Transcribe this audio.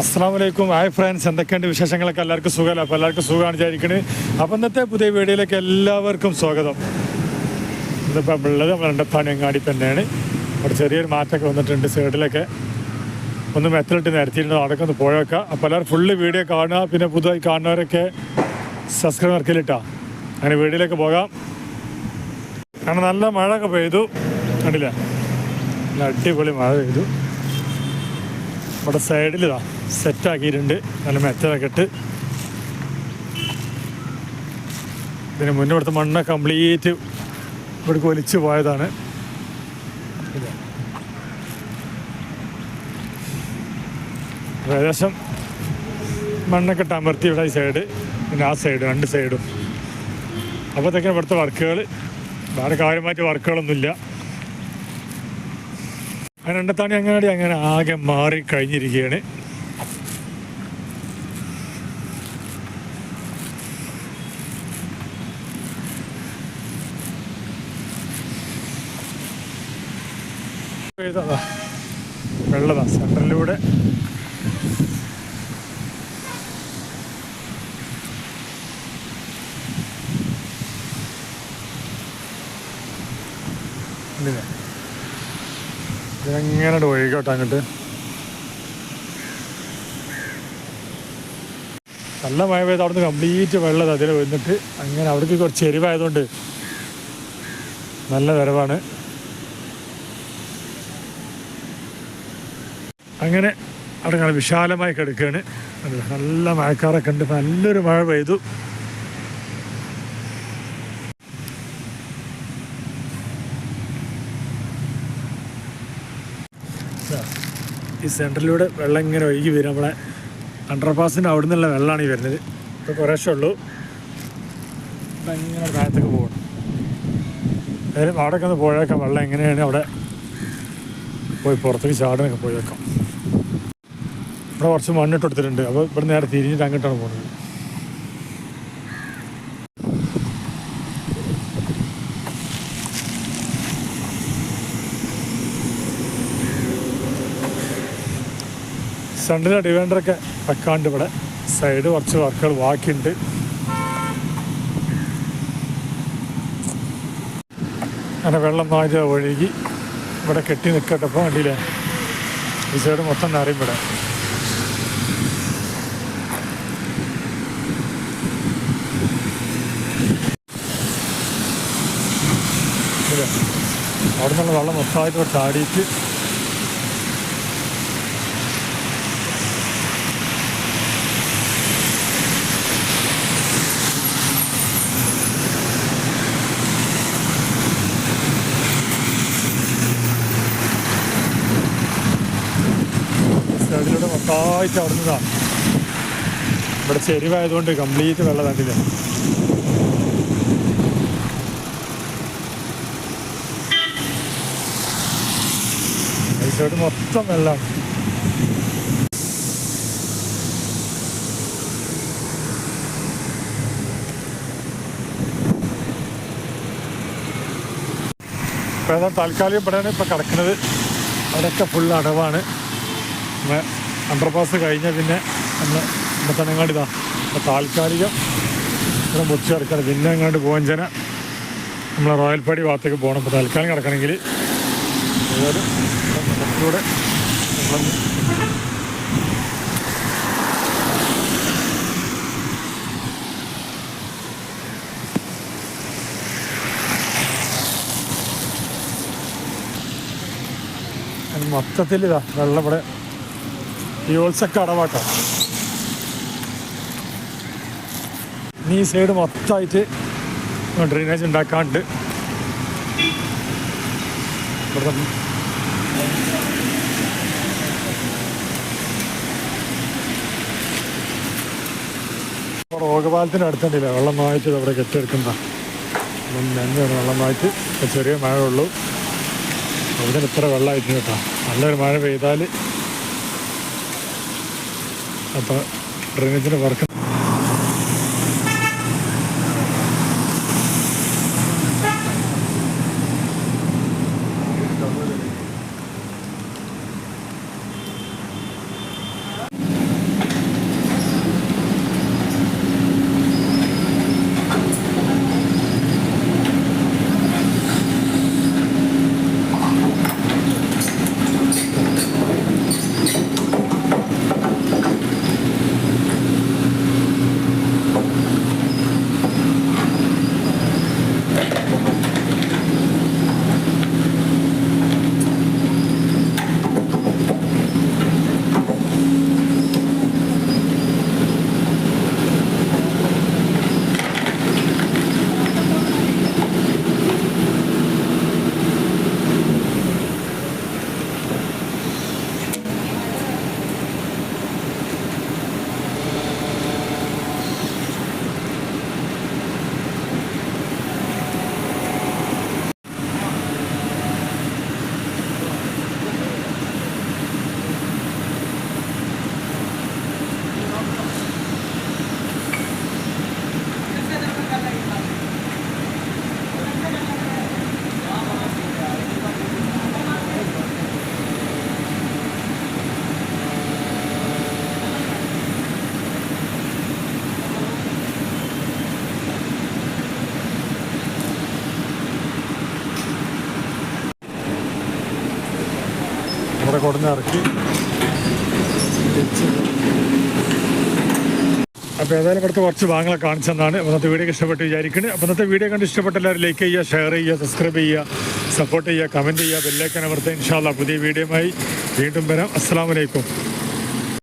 അസ്സാം വലൈക്കും hi friends എന്തൊക്കെയുണ്ട് വിശേഷങ്ങളൊക്കെ? എല്ലാവർക്കും സുഖമല്ല? അപ്പോൾ എല്ലാവർക്കും സുഖമാണ് വിചാരിക്കുന്നത് അപ്പോൾ ഇന്നത്തെ പുതിയ വീഡിയോയിലേക്ക് എല്ലാവർക്കും സ്വാഗതം. ഇന്നിപ്പോൾ ഉള്ളത് നമ്മൾ രണ്ടത്താണിയങ്ങാടി തന്നെയാണ്. അവിടെ ചെറിയൊരു മാറ്റമൊക്കെ വന്നിട്ടുണ്ട് സൈഡിലൊക്കെ. ഒന്ന് മെത്തലിട്ട് നിരത്തിയിട്ടുണ്ട് അവിടെയൊക്കെ ഒന്ന് പോയേക്കാം അപ്പോൾ എല്ലാവരും ഫുള്ള് വീഡിയോ കാണുക. പിന്നെ പുതുതായി കാണുന്നവരൊക്കെ സബ്സ്ക്രൈബ് വർക്കിലിട്ടാ. അങ്ങനെ വീഡിയോയിലേക്ക് പോകാം. കാരണം നല്ല മഴയൊക്കെ പെയ്തു. കണ്ടില്ല? അടിപൊളി മഴ പെയ്തു. ഇവിടെ ഇതാ സെറ്റാക്കിയിട്ടുണ്ട്. നല്ല മെറ്റലൊക്കെ ഇട്ട്. ഇതിന് മുന്നോട്ട് മണ്ണ് കംപ്ലീറ്റ് ഇവിടേക്ക് ഒലിച്ചു പോയതാണ്. ഏകദേശം മണ്ണൊക്കെ ഇട്ട് അമർത്തി ഇവിടെ ഈ സൈഡ് പിന്നെ ആ സൈഡ് രണ്ട് സൈഡും അപ്പോഴത്തേക്കും ഇവിടുത്തെ വർക്കുകൾ വേറെ കാര്യമായിട്ട് വർക്കുകളൊന്നുമില്ല. അങ്ങനെ രണ്ടത്താണി അങ്ങാടി അങ്ങനെ ആകെ മാറി കഴിഞ്ഞിരിക്കുകയാണ്. ഇതാ, വെള്ളതാ ഇല്ലേ ഇതെങ്ങനെ ഒഴുകട്ടെ അങ്ങോട്ട്? നല്ല മഴ പെയ്ത് അവിടുന്ന് കംപ്ലീറ്റ് വെള്ളം അതിൽ വന്നിട്ട് അങ്ങനെ അവിടേക്ക് കുറച്ച് എരിവായതുകൊണ്ട് നല്ല വരവാണ്. അങ്ങനെ അവിടെ ഞങ്ങൾ വിശാലമായി കിടക്കുകയാണ്. നല്ല മഴക്കാറൊക്കെ ഉണ്ട്. നല്ലൊരു മഴ പെയ്തു. ഈ സെന്ററിലൂടെ വെള്ളം ഇങ്ങനെ ഒഴുകി വരും. നമ്മളെ അണ്ടർപാസിന്റെ അവിടെ നിന്നുള്ള വെള്ളമാണ് ഈ വരുന്നത്. ഇപ്പോൾ കുറേശ്ശേ ഉള്ളൂ. ഇങ്ങനെ താഴത്തേക്ക് പോകണം ഏതായാലും അവിടെയൊക്കെ ഒന്ന് പോയേക്കാം. വെള്ളം എങ്ങനെയാണ് അവിടെ? പോയി പുറത്തേക്ക് ചാടാനൊക്കെ പോയേക്കാം. ഇവിടെ കുറച്ച് മണ്ണിട്ട് കൊടുത്തിട്ടുണ്ട്. അപ്പോൾ ഇവിടെ നേരെ തിരിഞ്ഞിട്ട് അങ്ങോട്ടാണ് പോകുന്നത്. സെൻട്രൽ ഡിവൈൻഡറൊക്കെ വെക്കാണ്ട് ഇവിടെ സൈഡ് കുറച്ച് വർക്കുകൾ ബാക്കിയുണ്ട്. അങ്ങനെ വെള്ളം മാറ്റി ഒഴുകി ഇവിടെ കെട്ടി നിൽക്കട്ടെ അപ്പോൾ കണ്ടില്ലേ ഈ സൈഡ് മൊത്തം നിറയും ഇവിടെ. അവിടെ നിന്നുള്ള വെള്ളം മൊത്തമായിട്ട് ചാടിയിട്ട് സൈഡിലൂടെ മൊത്തമായിട്ട് അവിടുന്നതാണ് ഇവിടെ ചെരിവായതുകൊണ്ട് കംപ്ലീറ്റ് വെള്ളം കണ്ടില്ല സൈഡ് മൊത്തം വെള്ളമാണ് ഇപ്പോൾ ഏതാ താൽക്കാലികം ഇവിടെയാണ് ഇപ്പോൾ കിടക്കുന്നത്. അവിടെയൊക്കെ ഫുൾ അടവാണ്. അണ്ടർപാസ് കഴിഞ്ഞാൽ പിന്നെ നമ്മൾ മുത്തനങ്ങാടി ഇതാ. ഇപ്പോൾ താൽക്കാലികം ഇവിടെ മുറിച്ച് കിടക്കണം. പിന്നെ അങ്ങോട്ട് പോവഞ്ചന നമ്മളെ റോയൽപാടി ഭാഗത്തേക്ക് പോകണം. ഇപ്പോൾ തൽക്കാലം കിടക്കണമെങ്കിൽ ഏതായാലും ഇവിടെ നമ്മളൊന്ന് മൊത്തത്തിൽ ഇതാ വെള്ളം ഇവിടെ. ഫ്യൂൾസൊക്കെ അടവാട്ടോ. ഈ സൈഡ് മൊത്തമായിട്ട് ഡ്രെയിനേജ് ഉണ്ടാക്കാണ്ട്. ഇവിടുത്തെ റോഗപാലത്തിന്റെ അടുത്തുണ്ടല്ലേ വെള്ളം വായിച്ചത് അവിടെ കെട്ടിയെടുക്കുന്ന നെഞ്ഞാണ് വെള്ളം വായിച്ച് ചെറിയ മഴ ഉള്ളൂ അവിടെ ഇത്ര വെള്ളമായിട്ട് കേട്ടോ. നല്ലൊരു മഴ പെയ്താൽ അപ്പോൾ ഡ്രെയിനേജിന്റെ വർക്ക് കൊടുന്ന് ഇറക്കി. അപ്പോൾ ഏതായാലും ഇവിടുത്തെ കുറച്ച് ഭാഗങ്ങളെ കാണിച്ചെന്നാണ് ഇന്നത്തെ വീഡിയോ ഇഷ്ടപ്പെട്ട് വിചാരിക്കുന്നത്. അപ്പോൾ ഇന്നത്തെ വീഡിയോ കണ്ട് ഇഷ്ടപ്പെട്ട എല്ലാവരും ലൈക്ക് ചെയ്യുക ഷെയർ ചെയ്യുക സബ്സ്ക്രൈബ് ചെയ്യുക സപ്പോർട്ട് ചെയ്യുക കമന്റ് ചെയ്യുക ബെല്ലൈക്കൻ അമർത്തുക. ഇൻഷാല്ല പുതിയ വീഡിയോയുമായി വീണ്ടും വരാം. അസ്സാം വലൈക്കും